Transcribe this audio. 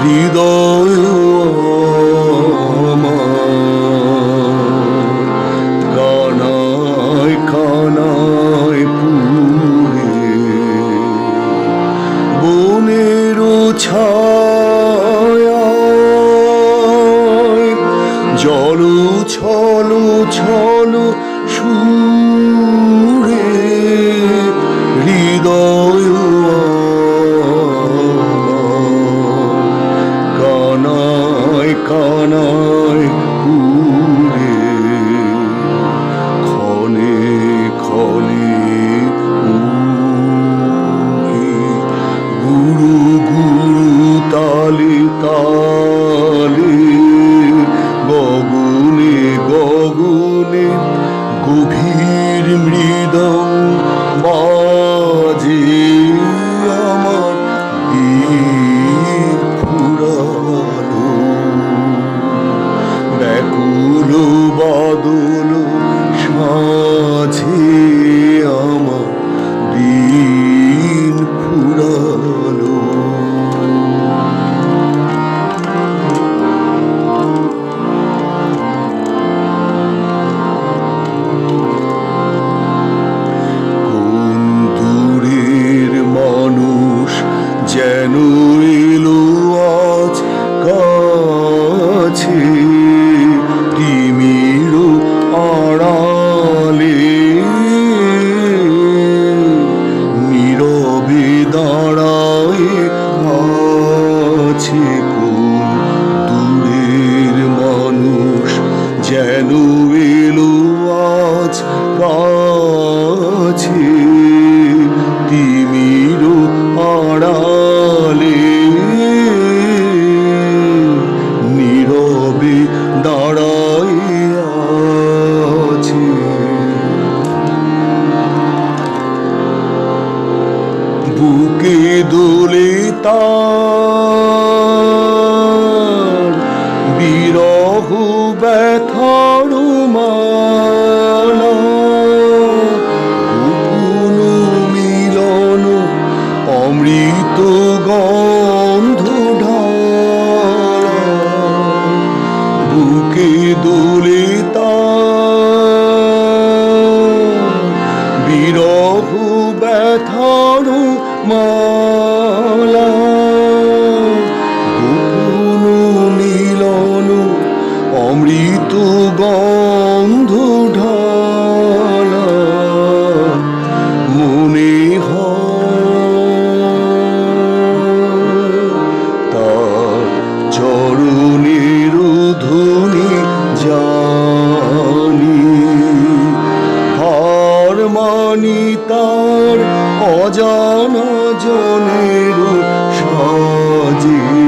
হৃদয় কানায় কানায় পুরে। ছায়া জল ছল ছল গগনে গভীর মৃদং বাজে যেন এলো আজ কাছে তিমির আড়ালে। নীরবে দাঁড়ায় আছে বুকে দোলে তার ব্যথার মালা গোপন মিলন অমৃত বুকে দোলে বিরহ ব্যথার মালা। অমৃত গন্ধ ঢালা মনে তার চরণের ধ্বনি জানি হার মানি তার অজানা জনের সাজে।